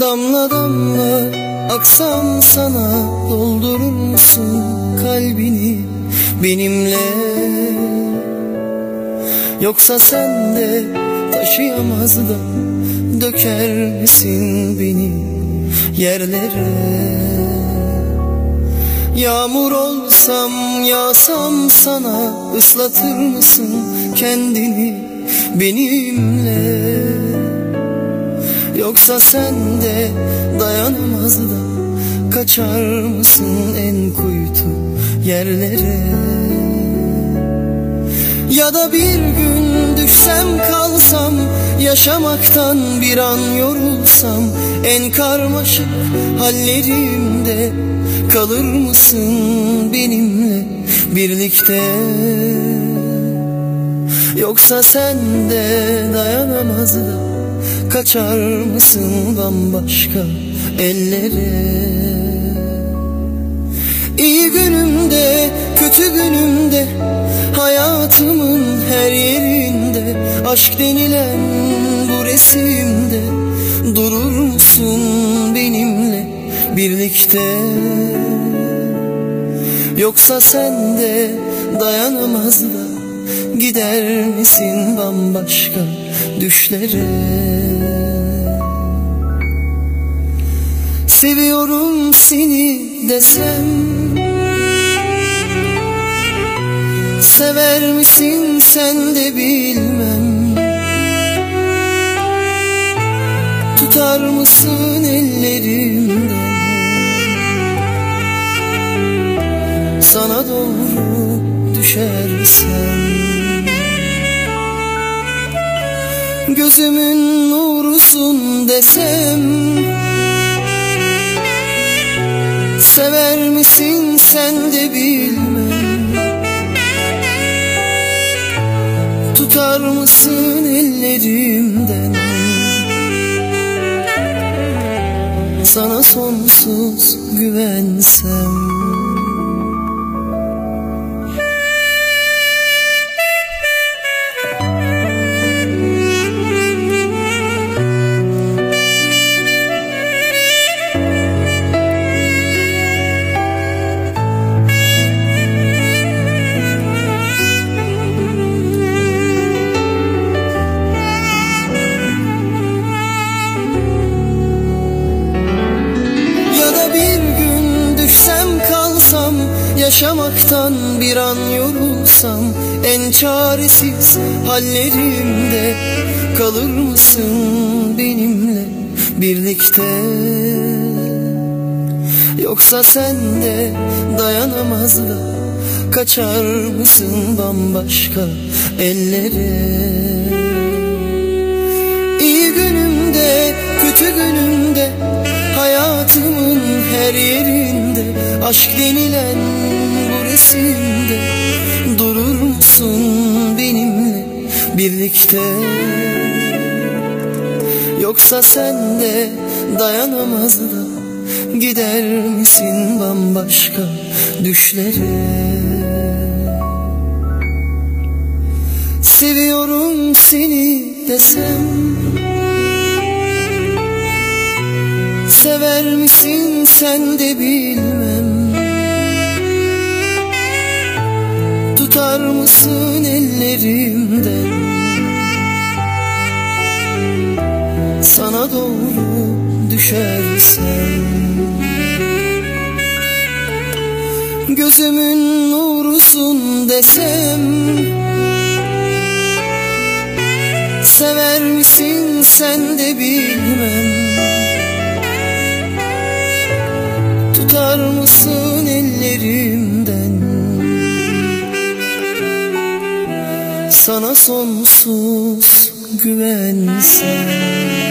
Damla damla aksam sana doldurur musun kalbini benimle. Yoksa sen de taşıyamaz da döker misin beni yerlere Yağmur olsam yağsam sana ıslatır mısın kendini benimle? Yoksa sen de dayanamaz da Kaçar mısın en kuytu yerlere? Ya da bir gün düşsem kalsam Yaşamaktan bir an yorulsam En karmaşık hallerimde Kalır mısın benimle birlikte? Yoksa sen de dayanamaz da Kaçar mısın bambaşka ellere? İyi günümde kötü günümde Hayatımın her yerinde Aşk denilen bu resimde Durur musun benimle birlikte? Yoksa sen de dayanamaz da Gider misin bambaşka düşlere? Seviyorum seni desem Sever misin sen de bilmem. Tutar mısın ellerimden? Sana doğru düşersem. Gözümün nurusun desem. Sever misin sen de bilmem Tutar mısın ellerimden? Sana sonsuz güvensem Yaşamaktan bir an yorulsam En çaresiz hallerimde Kalır mısın benimle birlikte? Yoksa sen de dayanamaz da Kaçar mısın bambaşka ellere? İyi günümde kötü günümde Hayatımın her yerinde Aşk denilen bu resimde Durur musun benimle birlikte. Yoksa sen de dayanamaz da Gider misin bambaşka düşlere? Seviyorum seni desem Sever misin sen de bilmem Tutar mısın ellerimden Sana doğru düşersem. Gözümün nurusun desem. Sever misin sen de bilmem. Tutar mısın ellerimden Sana sonsuz güvensem